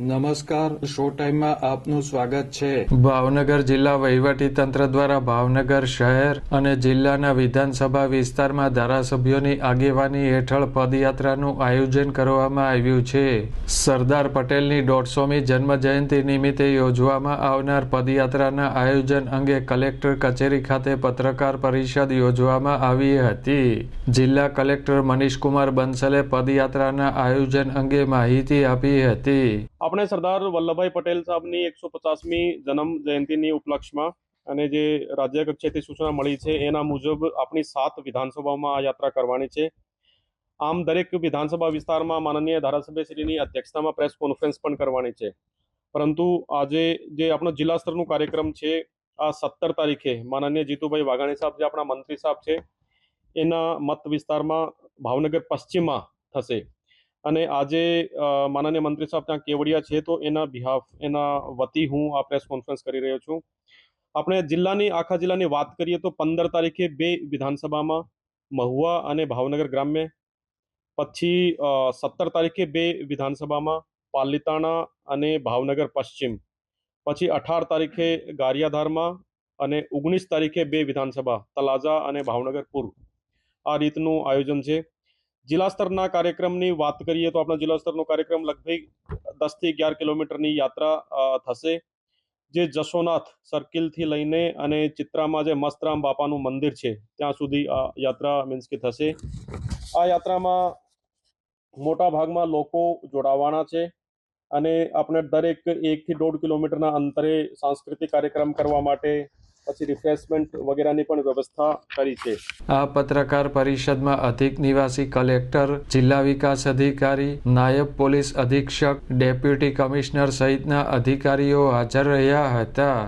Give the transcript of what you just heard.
નમસ્કાર શો ટાઈમમાં આપનું સ્વાગત છે. ભાવનગર જિલ્લા વહીવટી તંત્ર દ્વારા ભાવનગર શહેર અને જિલ્લાના વિધાનસભા વિસ્તારમાં ધારાસભ્યોની આગેવાની હેઠળ પદયાત્રાનું આયોજન કરવામાં આવ્યું છે. સરદાર પટેલની દોઢસોમી જન્મ જયંતિ નિમિત્તે યોજવામાં આવનાર પદયાત્રાના આયોજન અંગે કલેક્ટર કચેરી ખાતે પત્રકાર પરિષદ યોજવામાં આવી હતી. જિલ્લા કલેક્ટર મનીષકુમાર બંસલે પદયાત્રાના આયોજન અંગે માહિતી આપી હતી. આપણે સરદાર વલ્લભભાઈ પટેલ સાહેબની એકસો પચાસમી જન્મ જયંતિની ઉપલક્ષમાં અને જે રાજ્ય કક્ષાએથી સૂચના મળી છે, એના મુજબ આપણી સાત વિધાનસભામાં આ યાત્રા કરવાની છે. આમ દરેક વિધાનસભા વિસ્તારમાં માનનીય ધારાસભ્યશ્રીની અધ્યક્ષતામાં પ્રેસ કોન્ફરન્સ પણ કરવાની છે. પરંતુ આજે જે આપણો જિલ્લા સ્તરનું કાર્યક્રમ છે, આ સત્તર તારીખે માનનીય જીતુભાઈ વાઘાણી સાહેબ જે આપણા મંત્રી સાહેબ છે, એના મત વિસ્તારમાં ભાવનગર પશ્ચિમમાં થશે. અને આજે માનનીય મંત્રી સાહેબ ત્યાં કેવડિયા છે, તો એના બિહાફ એના વતી હું આ પ્રેસ કોન્ફરન્સ કરી રહ્યો છું. આપણે જિલ્લાની, આખા જિલ્લાની વાત કરીએ તો પંદર તારીખે બે વિધાનસભામાં મહુવા અને ભાવનગર ગ્રામ્ય, પછી સત્તર તારીખે બે વિધાનસભામાં પાલિતાણા અને ભાવનગર પશ્ચિમ, પછી અઢાર તારીખે ગારિયાધારમાં અને ઓગણીસ તારીખે બે વિધાનસભા તલાજા અને ભાવનગર પૂર્વ. આ રીતનું આયોજન છે. જિલ્લા સ્તરના કાર્યક્રમની વાત કરીએ તો આપણા જિલ્લા સ્તરનો કાર્યક્રમ લગભગ દસથી અગિયાર કિલોમીટરની યાત્રા થશે. જે જશોનાથ સર્કિલથી લઈને અને ચિત્રામાં જે મસ્તરામ બાપાનું મંદિર છે, ત્યાં સુધી આ યાત્રા મીન્સ કે થશે. આ યાત્રામાં મોટા ભાગમાં લોકો જોડાવાના છે અને આપણે દરેક એકથી દોઢ કિલોમીટરના અંતરે સાંસ્કૃતિક કાર્યક્રમ કરવા માટે પછી રિફ્રેશમેન્ટ વગેરેની પણ વ્યવસ્થા કરી છે. આ પત્રકાર પરિષદમાં અધિક નિવાસી કલેક્ટર, જિલ્લા વિકાસ અધિકારી, નાયબ પોલીસ અધિક્ષક, ડેપ્યુટી કમિશનર સહિતના અધિકારીઓ હાજર રહ્યા હતા.